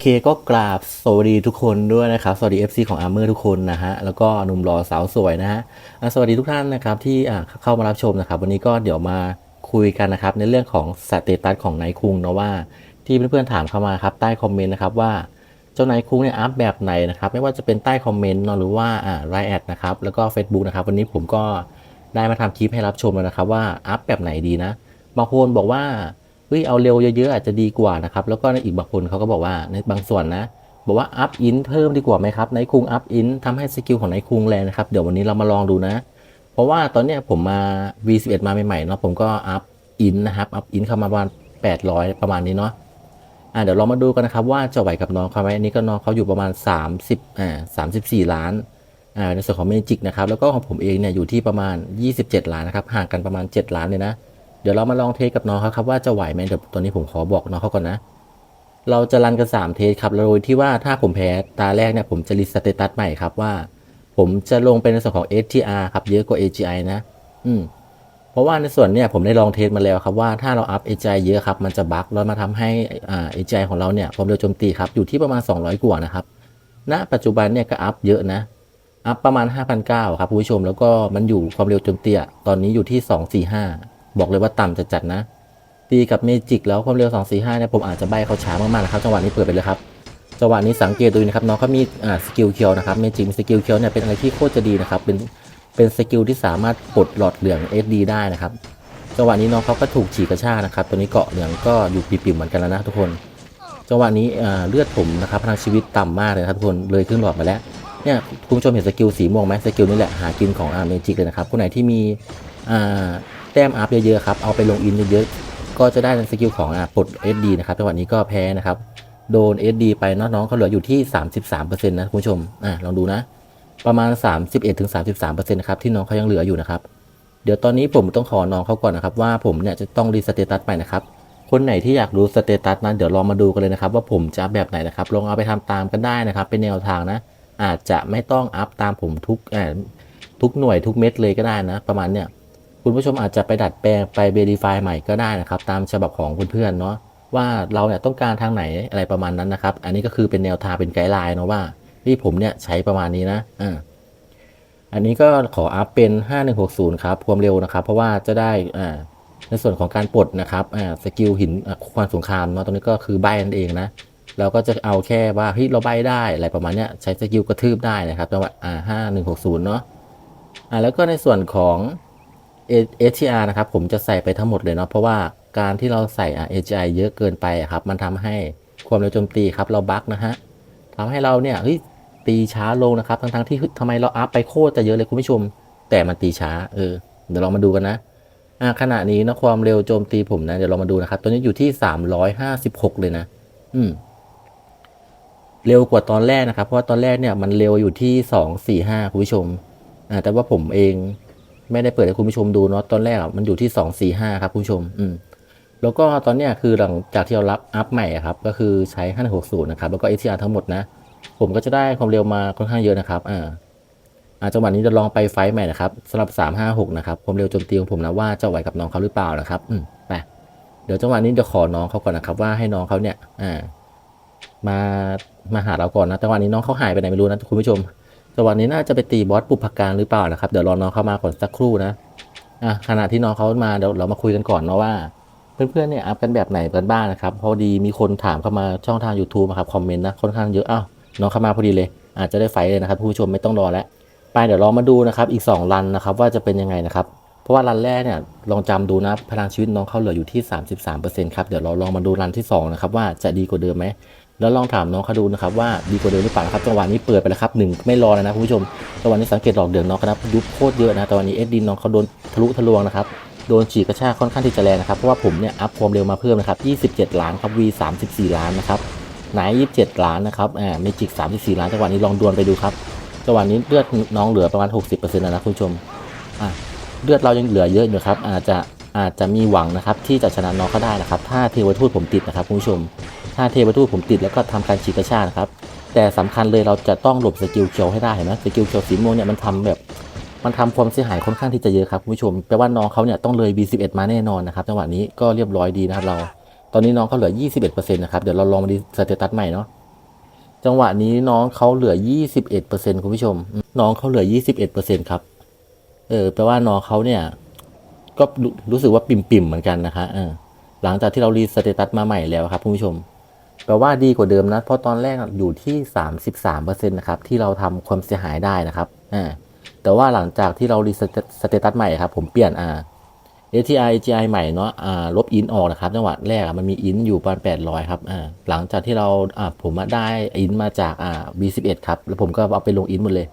เคก็กราบสวัสดีทุกคนด้วยนะครับสวัสดี FC ของ Armor ทุกคนนะฮะแล้วก็หนุ่มรอสาวสวยนะฮะสวัสดีทุกท่านนะครับที่เข้ามารับชมนะครับ วันนี้ก็เดี๋ยวมาคุยกันนะครับในเรื่องของสเตตัสของนายคุงเนาะว่าที่เพื่อนๆถามเข้ามาครับใต้คอมเมนต์นะครับว่าเจ้านายคุงเนี่ยอัพแบบไหนนะครับไม่ว่าจะเป็นใต้คอมเมนต์เนาะหรือว่าอ่าไลน์แอดนะครับแล้วก็ Facebook นะครับวันนี้ผมก็ได้มาทำคลิปให้รับชมแล้วนะครับว่าอัพแบบไหนดีนะบางคนบอกว่า ฮ้ยเอาเร็วเยอะๆอาจจะดีกว่านะครับ แล้วก็ในอีกบางคนเขาก็บอกว่าในบางส่วนนะ บอกว่าอัพอินเพิ่มดีกว่าไหมครับไนคุงอัพอินทำให้สกิลของไนคุงแรงนะครับ เดี๋ยววันนี้เรามาลองดูนะ เพราะว่าตอนเนี้ยผมมา V11 มาใหม่ๆเนาะผมก็อัพอินนะครับอัพอินเข้ามาประมาณ800 ประมาณนี้เนาะอ่าเดี๋ยวเรามาดูกันนะครับว่าจะไหวกับน้องเขาไหมอันนี้ก็น้องเขาอยู่ประมาณ 30อ่า34 ล้านอ่าในส่วนของเมจิกนะครับแล้วก็ของผมเองเนี่ยอยู่ที่ประมาณ 27 ล้านนะครับห่างกันประมาณ 7 ล้านเลยนะ เดี๋ยวเรามาลองเทสกับน้องเขาครับว่าจะไหวไหมเดี๋ยวตัวนี้ผมขอบอกน้องเขาก่อนนะ เราจะรันกัน3เทสครับโดยที่ว่าถ้าผมแพ้ตาแรกเนี่ยผมจะรีสเตตัสใหม่ครับว่า ผมจะลงเป็นในส่วนของ STR ครับเยอะกว่า AGI นะ อืมเพราะว่าในส่วนเนี่ยผมได้ลองเทสมาแล้วครับว่าถ้าเราอัพ AGI เยอะครับมันจะบั๊กแล้วมาทำให้อ่า AGI ของเราเนี่ยความเร็วโจมตีครับอยู่ที่ประมาณ 200 กว่านะครับณปัจจุบันเนี่ยก็อัพเยอะนะอัพประมาณ 5,900 ครับผู้ชม แล้วก็มันอยู่ความเร็วโจมตีอะตอนนี้อยู่ที่ 245 บอกเลยว่าต่ำจะจัดนะ ตีกับเมจิกแล้วความเร็ว 245เนี่ยผมอาจจะใบเขาช้ามากๆนะครับจังหวะนี้เปิดไปเลยครับจังหวะนี้สังเกตดูนะครับน้องเขามีอ่าสกิลเคียวนะครับเมจิกมีสกิลเคียวเนี่ยเป็นอะไรที่โคตรจะดีนะครับเป็นเป็นสกิลที่สามารถปลดหลอดเหลือง SD ได้นะครับจังหวะนี้น้องเขาก็ถูกฉีกกระชากนะครับตัวนี้เกาะเหลืองก็อยู่ปิ่มๆเหมือนกันแล้วนะทุกคนจังหวะนี้เลือดผมนะครับพลังชีวิตต่ำมากเลยครับทุกคนเลยขึ้นหลอดมาแล้วเนี่ยคุณผู้ชมเห็นสกิลสีม่วงไหมสกิลนี่แหละหากินของอาเมจิกเลยนะครับคนไหนที่มีอ่า แต้มอัพเยอะๆครับ เอาไปลงอินเยอะๆ ก็จะได้ในสกิลของอะปลด SD นะครับจังหวะนี้ก็แพ้นะครับ โดน SD ไปน้องๆเขาเหลืออยู่ที่ 33%นะคุณผู้ชม อะลองดูนะ ประมาณ 31-33%นะครับที่น้องเขายังเหลืออยู่นะครับ เดี๋ยวตอนนี้ผมต้องขอน้องเขาก่อนนะครับว่าผมเนี่ยจะต้องรีสเตตัสใหม่นะครับ คนไหนที่อยากรู้สเตตัสนะเดี๋ยวลองมาดูกันเลยนะครับ ว่าผมจะแบบไหนนะครับ ลองเอาไปทำตามกันได้นะครับ เป็นแนวทางนะ อาจจะไม่ต้องอัพตามผมทุกทุกหน่วยทุกเม็ดเลยก็ได้นะ ประมาณเนี่ย คุณผู้ชมอาจจะไปดัดแปลงไป verify ใหม่ก็ได้นะครับ ตามฉบับของเพื่อนๆเนาะว่าเราเนี่ยต้องการทางไหนอะไรประมาณนั้นนะครับ อันนี้ก็คือเป็นแนวทางเป็นไกด์ไลน์เนาะว่าที่ผมเนี่ยใช้ประมาณนี้นะอ่าอันนี้ก็ขออัพเป็น 5160 ครับความเร็วนะครับ เพราะว่าจะได้อ่าในส่วนของการปลดนะครับอ่าสกิลหินควันสงครามเนาะตรงนี้ก็คือใบนั่นเองนะเราก็จะเอาแค่ว่าเฮ้ยเราใบได้อะไรประมาณเนี้ยใช้สกิลกระทืบได้นะครับจังหวะอ่า5160 เนาะอ่าแล้วก็ในส่วนของ ATR นะครับผมจะใส่ไปทั้งหมดเลยเนาะเพราะว่าการที่เราใส่ AGI เยอะเกินไปครับมันทำให้ความเร็วโจมตีครับเราบั๊กนะฮะทำให้เราเนี่ยเฮ้ยตีช้าลงนะครับทั้งๆที่เฮ้ยทำไมเราอัพไปโคตรจะเยอะเลยคุณผู้ชม แต่มันตีช้าเออเดี๋ยวเรามาดูกันนะอ่าขณะนี้นะความเร็วโจมตีผมนะเดี๋ยวเรามาดูนะครับตัวนี้อยู่ที่ 356 เลยนะ อืมเร็วกว่าตอนแรกนะครับ เพราะว่าตอนแรกเนี่ยมันเร็วอยู่ที่สองสี่ห้าคุณผู้ชมอ่าแต่ว่าผมเอง ไม่ได้เปิดให้คุณผู้ชมดูเนาะตอนแรกมันอยู่ที่สองสี่ห้าครับคุณผู้ชมอืมแล้วก็ตอนเนี้ยคือหลังจากที่เรารับอัพใหม่ครับก็คือใช้ห้าหกศูนย์นะครับแล้วก็ ATR ทั้งหมดนะ ผมก็จะได้ความเร็วมาค่อนข้างเยอะนะครับอ่าอาจังหวะนี้จะลองไปไฟท์ใหม่นะครับสำหรับสามห้าหกนะครับความเร็วโจมตีของผมนะว่าจะไหวกับน้องเขาหรือเปล่านะครับอืมไปเดี๋ยวจังหวะนี้จะขอน้องเขาก่อนนะครับว่าให้น้องเขาเนี่ยอ่ามามาหาเราก่อนนะจังหวะนี้น้องเขาหายไปไหนไม่รู้นะคุณผู้ชม จังหวะนี้น่าจะไปตีบอสปุพการหรือเปล่านะครับ เดี๋ยวรอน้องเข้ามาก่อนสักครู่นะอะขณะที่น้องเขามาเดี๋ยวเรามาคุยกันก่อนเนาะว่า เพื่อนๆเนี่ยอัพกันแบบไหนกันบ้างนะครับ พอดีมีคนถามเข้ามาช่องทาง YouTube นะครับคอมเมนต์นะค่อนข้างเยอะอ้าวน้องเข้ามาพอดีเลย อาจจะได้ไฟเลยนะครับผู้ชมไม่ต้องรอแล้วไปเดี๋ยวเรามาดูนะครับอีก 2 รันนะครับว่าจะเป็นยังไงนะครับเพราะว่ารันแรกเนี่ยลองจำดูนะพลังชีวิตน้องเขาเหลืออยู่ที่ 33%ครับเดี๋ยวเราลองมาดูรันที่สองนะครับว่าจะดีกว่าเดิมไหม แล้วลองถามน้องเขาดูนะครับว่าดีกว่าเดิมหรือเปล่าครับจังหวะนี้เปิดไปแล้วครับหนึ่งไม่รอแล้วนะคุณผู้ชมจังหวะนี้สังเกตหลอกเดืองน้องครับยุบโคตรเยอะนะแต่วันนี้เอ็ดดินน้องเขาโดนทะลุทะลวงนะครับโดนฉีกกระชากค่อนข้างที่จะแรงนะครับเพราะว่าผมเนี่ยอัพความเร็วมาเพิ่มนะครับ27 ล้านครับ V 34 ล้านนะครับไหน27 ล้านนะครับอ่าเมจิก34 ล้านจังหวะนี้ลองดวลไปดูครับจังหวะนี้เลือดน้องเหลือประมาณ 60%แล้วนะคุณผู้ชมอ่าเลือดเรายังเหลือเยอะอยู่ครับอาจจะอาจจะมีหวังนะครับที่จะชนะน้องเขาได้นะครับถ้าเทวทูตผมติดนะครับคุณผู้ชม ถ้าเทวทูตผมติดแล้วก็ทำการฉีกกระชากครับ แต่สำคัญเลยเราจะต้องหลบสกิลเคียวให้ได้เห็นไหมสกิลเคียวสีม่วงเนี่ยมันทำแบบมันทำความเสียหายค่อนข้างที่จะเยอะครับคุณผู้ชมแปลว่าน้องเขาเนี่ยต้องเลย B11 มาแน่นอนนะครับจังหวะนี้ก็เรียบร้อยดีนะครับเราตอนนี้น้องเขาเหลือ 21%นะครับเดี๋ยวเราลองมาดีสเตตัสใหม่เนาะจังหวะนี้น้องเขาเหลือ 21%คุณผู้ชม น้องเขาเหลือ 21%ครับเออแปลว่าน้องเขาเนี่ย ก็รู้รู้สึกว่าปิ่มๆเหมือนกันนะคะเออหลังจากที่เรารีสเตตัสมาใหม่แล้วครับคุณผู้ชม แปลว่าดีกว่าเดิมนะ เพราะตอนแรกอยู่ที่ 33%นะครับ ที่เราทำความเสียหายได้นะครับอ่าแต่ว่าหลังจากที่เรารีสเตตัสใหม่ครับ ผมเปลี่ยนอ่า ATI AGI ใหม่เนาะอ่าลบอินออกนะครับ จังหวะแรกมันมีอินอยู่ประมาณ800 ครับอ่าหลังจากที่เราอ่าผมได้อินมาจากอ่า V11 ครับ แล้วผมก็เอาไปลงอินหมดเลย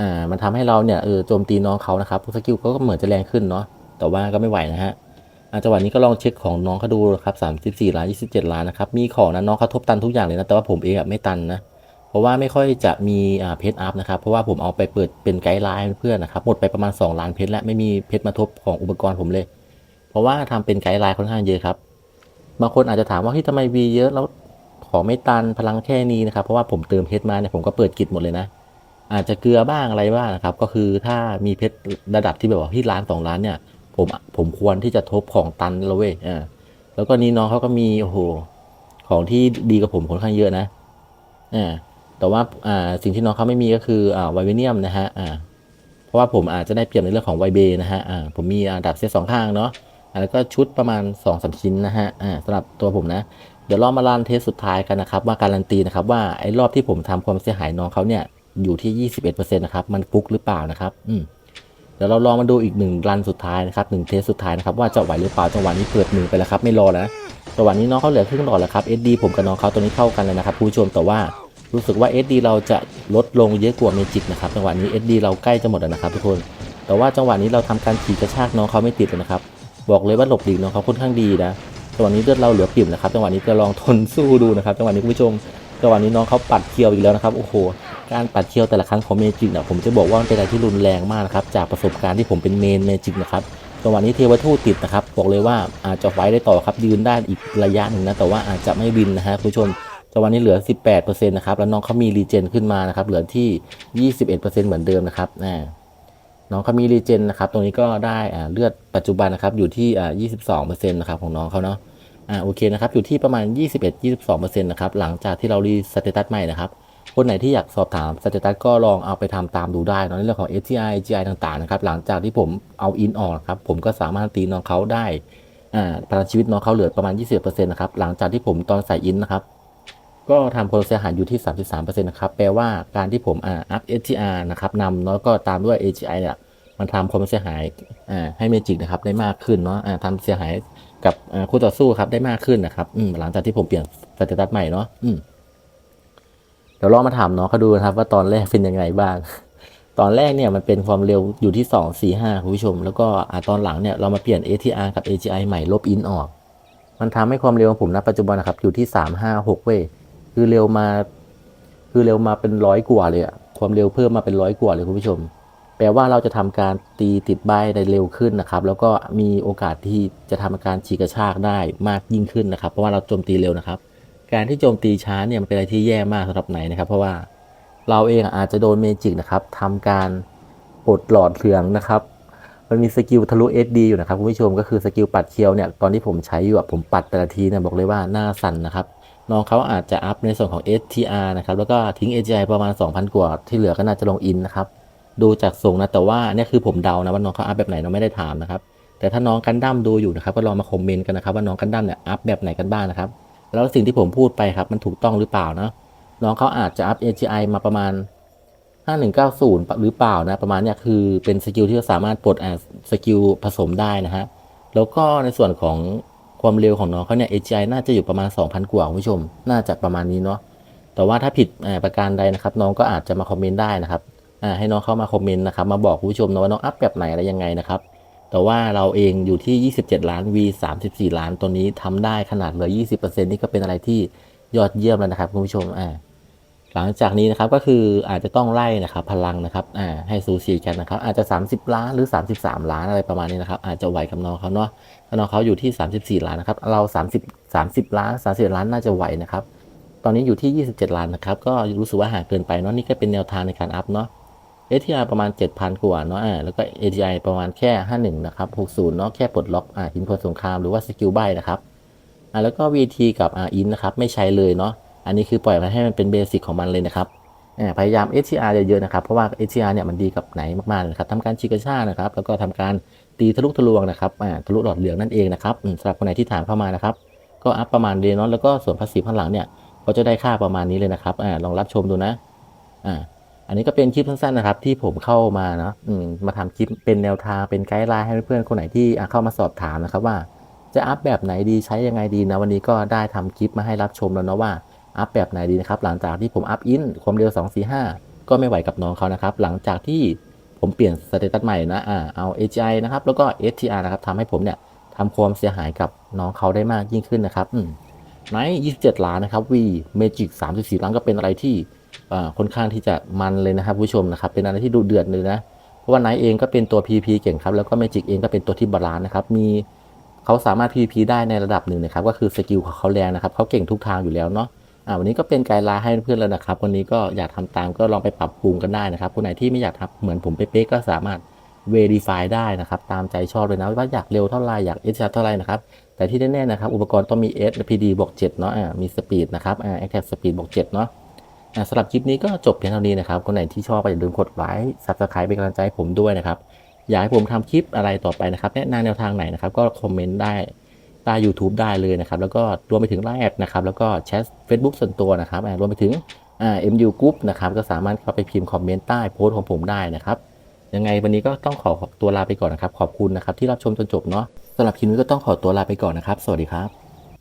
อ่ามันทำให้เราเนี่ยเออโจมตีน้องเขานะครับสกิลก็เหมือนจะแรงขึ้นเนาะแต่ว่าก็ไม่ไหวนะฮะ จังหวะนี้ก็ลองเช็คของน้องเขาดูครับ34ล้าน27ล้านนะครับ มีของนะน้องเขาทบตันทุกอย่างเลยนะ แต่ว่าผมเองอะไม่ตันนะ เพราะว่าไม่ค่อยจะมีเพชรอัพนะครับ เพราะว่าผมเอาไปเปิดเป็นไกด์ไลน์เพื่อนนะครับ หมดไปประมาณ 2 ล้านเพชรแล้วไม่มีเพชรมาทบของอุปกรณ์ผมเลย เพราะว่าทำเป็นไกด์ไลน์ค่อนข้างเยอะครับ บางคนอาจจะถามว่าเฮ้ยทำไมวีเยอะแล้วของไม่ตันพลังแค่นี้นะครับ เพราะว่าผมเติมเพชรมาเนี่ยผมก็เปิดกิจหมดเลยนะอาจจะเกลือบ้างอะไรบ้างนะครับ ก็คือถ้ามีเพชรระดับที่แบบว่าที่ล้านสองล้านเนี่ย ผมผมควรที่จะทบของตันแล้วเว้ยอ่าแล้วก็นี้น้องเขาก็มีโอ้โหของที่ดีกับผมค่อนข้างเยอะนะอ่าแต่ว่าอ่าสิ่งที่น้องเขาไม่มีก็คืออ่าไวเวเนียมนะฮะอ่าเพราะว่าผมอาจจะได้เปรียบในเรื่องของไวเบนะฮะอ่าผมมีอันดับเซตสองข้างเนาะแล้วก็ชุดประมาณ2อสชิ้นนะฮะอ่าสำหรับตัวผมนะ เดี๋ยวเรามาลันเทสสุดท้ายกันนะครับ ว่าการันตีนะครับว่าไอ้รอบที่ผมทำความเสียหายน้องเขาเนี่ยอยู่ที่ 21%นะครับ มันฟุกหรือเปล่านะครับ อืม เดี๋ยวเราลองมาดูอีกหนึ่งรันสุดท้ายนะครับหนึ่งเทสสุดท้ายนะครับว่าจะไหวหรือเปล่าจังหวะนี้เปิดมือไปแล้วครับไม่รอแล้วนะจังหวะนี้น้องเขาเหลือครึ่งหลอดแล้วครับ SD ผมกับน้องเขาตัวนี้เข้ากันเลยนะครับผู้ชมแต่ว่ารู้สึกว่า SD เราจะลดลงเยอะกว่าเมจิกนะครับจังหวะนี้ SD เราใกล้จะหมดแล้วนะครับทุกคน แต่ว่าจังหวะนี้เราทำการขี่กระชากน้องเขาไม่ติดเลยนะครับ บอกเลยว่าหลบหลีกน้องเขาค่อนข้างดีนะจังหวะนี้เลือดเราเหลือปิ่มนะครับจังหวะนี้จะลองทนสู้ดูนะครับจังหวะนี้คุณผู้ชมจังหวะนี้น้องเขาปัดเคียวอีกแล้วนะครับโอ้โห การปัดเคียวแต่ละครั้งของเมจิกเนี่ยผมจะบอกว่ามันเป็นอะไรที่รุนแรงมากนะครับจากประสบการณ์ที่ผมเป็นเมนเมจิกนะครับจังหวะนี้เทวทูตติดนะครับบอกเลยว่าอาจจะไฟได้ต่อครับยืนได้อีกระยะหนึ่งนะแต่ว่าอาจจะไม่บินนะฮะคุณผู้ชมจังหวะนี้เหลือ 18%นะครับแล้วน้องเขามีรีเจนขึ้นมานะครับเหลือที่ 21%เหมือนเดิมนะครับอ่าน้องเขามีรีเจนนะครับตรงนี้ก็ได้อ่าเลือดปัจจุบันนะครับอยู่ที่อ่า22%นะครับของน้องเขาเนาะอ่าโอเคนะครับอยู่ที่ประมาณ 21-22%นะครับหลังจากที่เรารีสเตตัสใหม่นะครับ คนไหนที่อยากสอบถามสเตตัสก็ลองเอาไปทำตามดูได้นะในเรื่องของ STI GI ต่างๆนะครับหลังจากที่ผมเอาอินออกครับผมก็สามารถตีน้องเขาได้อ่าพลังชีวิตน้องเขาเหลือประมาณ 20%นะครับหลังจากที่ผมตอนใส่อินนะครับก็ทำความเสียหายอยู่ที่ 33%นะครับ แปลว่าการที่ผมอ่าอัพ STR นะครับนำแล้วก็ตามด้วย AGI เนี่ย มันทำความเสียหายอ่าให้เมจิกนะครับได้มากขึ้นเนาะอ่าทำเสียหายกับอ่าคู่ต่อสู้ครับได้มากขึ้นนะครับ อืมหลังจากที่ผมเปลี่ยนสเตตัสใหม่เนาะ อืม ดี๋ยวลองมาถามน้องเขาดูนะครับว่าตอนแรกเป็นยังไงบ้าง ตอนแรกเนี่ยมันเป็นความเร็วอยู่ที่ 2 4 5คุณผู้ชม แล้วก็อตอนหลังเนี่ยเรามาเปลี่ยน ATR กับ AGI ใหม่ลบอินออก มันทำให้ความเร็วของผมณปัจจุบันนะครับอยู่ที่ 3 5 6 เว้ยคือเร็วมา คือเร็วมาเป็นร้อยกว่าเลยอะความเร็วเพิ่มมาเป็นร้อยกว่าเลยคุณผู้ชม แปลว่าเราจะทำการตีติดใบได้เร็วขึ้นนะครับ แล้วก็มีโอกาสที่จะทำการฉีกกระชากได้มากยิ่งขึ้นนะครับ เพราะว่าเราโจมตีเร็วนะครับ การที่โจมตีช้าเนี่ยมันเป็นอะไรที่แย่มากสำหรับไหนนะครับ เพราะว่าเราเองอาจจะโดนเมจิกนะครับทำการปลดหลอดเหลืองนะครับ มันมีสกิลทะลุ SD อยู่นะครับคุณผู้ชมก็คือสกิลปัดเคียวเนี่ยตอนที่ผมใช้อยู่ผมปัดแต่ละทีเนี่ยบอกเลยว่าหน้าสั่นนะครับน้องเขาอาจจะอัพในส่วนของ STR นะครับแล้วก็ทิ้ง AGI ประมาณ 2,000 กว่า ที่เหลือก็น่าจะลงอินนะครับดูจากทรงนะแต่ว่าเนี่ยคือผมเดานะว่าน้องเขาอัพแบบไหนเราไม่ได้ถามนะครับแต่ถ้าน้องกันดั้มดูอยู่นะครับก็ลองมาคอมเมนต์กันนะครับว่าน้องกันดั้มเนี่ยอัพแบบไหนกันบ้างนะครับ แล้วสิ่งที่ผมพูดไปครับ มันถูกต้องหรือเปล่านะน้องเขาอาจจะอัพ AGI มาประมาณ 5190 หรือเปล่านะ ประมาณเนี่ยคือเป็นสกิลที่สามารถปลดอ่าสกิลผสมได้นะฮะ แล้วก็ในส่วนของความเร็วของน้องเขาเนี่ย AGI น่าจะอยู่ประมาณ 2,000 กว่าคุณผู้ชม น่าจะประมาณนี้เนาะ แต่ว่าถ้าผิดอาประการใดนะครับ น้องก็อาจจะมาคอมเมนต์ได้นะครับให้น้องเข้ามาคอมเมนต์นะครับ มาบอกคุณผู้ชมนะว่าน้องอัพแบบไหนอะไรยังไงนะครับ แต่ว่าเราเองอยู่ที่ 27 ล้าน V 34 ล้าน ตัวนี้ทำได้ขนาดเหลือ 20%นี่ก็เป็นอะไรที่ยอดเยี่ยมแล้วนะครับคุณผู้ชมอ่าหลังจากนี้นะครับก็คืออาจจะต้องไล่นะครับพลังนะครับอ่าให้ซูซีกันนะครับ อาจจะ 30 ล้านหรือ 33 ล้านอะไรประมาณนี้นะครับ อาจจะไหวกับน้องเขาเนาะถ้าน้องเขาอยู่ที่ 34 ล้านนะครับ เรา 30 30 ล้าน 30 ล้านน่าจะไหวนะครับ ตอนนี้อยู่ที่ 27 ล้านนะครับ ก็รู้สึกว่าห่างเกินไปเนาะนี่ก็เป็นแนวทางในการอัพเนาะ ATR ประมาณ 7,000 กว่าเนาะอ่าแล้วก็ AGI ประมาณแค่ 51 นะครับ 60 เนาะแค่ปลดล็อกอ่าหินพลสงครามหรือว่าสกิลใบนะครับอ่าแล้วก็ VT กับ R in นะครับ ไม่ใช้เลยเนาะอันนี้คือปล่อยมันให้มันเป็นเบสิกของมันเลยนะครับอ่าพยายาม HCR เยอะๆนะครับ เพราะว่า HCR เนี่ยมันดีกับไหนมากๆนะครับทำการชิกระชานะครับ แล้วก็ทำการตีทะลุทะลวงนะครับอ่าทะลุหลอดเหลืองนั่นเองนะครับสำหรับคนไหนที่ถามเข้ามานะครับ ก็อัพประมาณเดนอนแล้วก็ส่วนภาษีข้างหลังเนี่ยก็จะได้ค่าประมาณนี้เลยนะครับอ่าลองรับชมดูนะอ่า อันนี้ก็เป็นคลิปสั้นๆนะครับ ที่ผมเข้ามาเนาะมมาทำคลิปเป็นแนวทางเป็นไกด์ไลน์ให้เพื่อนๆคนไหนที่เข้ามาสอบถามนะครับว่า จะอัพแบบไหนดีใช้ยังไงดีนะวันนี้ก็ได้ทำคลิปมาให้รับชมแล้วนะว่าอัพแบบไหนดีนะครับหลังจากที่ผมอัพอินความเร็ว 245 ก็ไม่ไหวกับน้องเขานะครับ หลังจากที่ผมเปลี่ยนสเตตัสใหม่นะอ่าเอา AGI นะครับแล้วก็ STR นะครับทำให้ผมเนี่ยทำความเสียหายกับน้องเขาได้มากยิ่งขึ้นนะครับไนท์27 ล้านนะครับ V Magic 34 ล้านก็เป็นอะไรที่ ค่อนข้างที่จะมันเลยนะครับผู้ชมนะครับ เป็นอะไรที่ดูเดือดเลยนะ เพราะว่าไนท์เองก็เป็นตัว PP เก่งครับ แล้วก็ Magic เองก็เป็นตัวที่บาลานซ์นะครับ มีเขาสามารถ PVP ได้ในระดับหนึ่งนะครับ ก็คือสกิลของเขาแรงนะครับ เขาเก่งทุกทางอยู่แล้วเนาะอ่าวันนี้ก็เป็นไกด์ไลน์ให้เพื่อนแล้วนะครับ วันนี้ก็อยากทำตามก็ลองไปปรับปรุงกันได้นะครับ คนไหนที่ไม่อยากทำเหมือนผมเป๊ะๆก็สามารถ Verify ได้นะครับ ตามใจชอบเลยนะว่าอยากเร็วเท่าไรอยาก h เท่าไรนะครับ แต่ที่แน่ๆนะครับ อุปกรณ์ต้องมี S PD บวก7เนาะอ่ามีสปีดนะครับอ่า Active Speed บวก7เนาะ สำหรับคลิปนี้ก็จบเพียงเท่านี้นะครับ คนไหนที่ชอบก็อย่าลืมกดไลค์ Subscribe เป็นกำลังใจให้ผมด้วยนะครับ อยากให้ผมทำคลิปอะไรต่อไปนะครับ แนะนำแนวทางไหนนะครับ ก็คอมเมนต์ได้ใต้ YouTube ได้เลยนะครับ แล้วก็รวมไปถึงไลน์แอดนะครับ แล้วก็แชท Facebook ส่วนตัวนะครับรวมไปถึงอ่า MU Group นะครับ ก็สามารถเข้าไปพิมพ์คอมเมนต์ใต้โพสต์ของผมได้นะครับ ยังไงวันนี้ก็ต้องขอตัวลาไปก่อนนะครับ ขอบคุณนะครับที่รับชมจนจบเนาะสำหรับคลิปนี้ก็ต้องขอตัวลาไปก่อนนะครับ สวัสดีครับ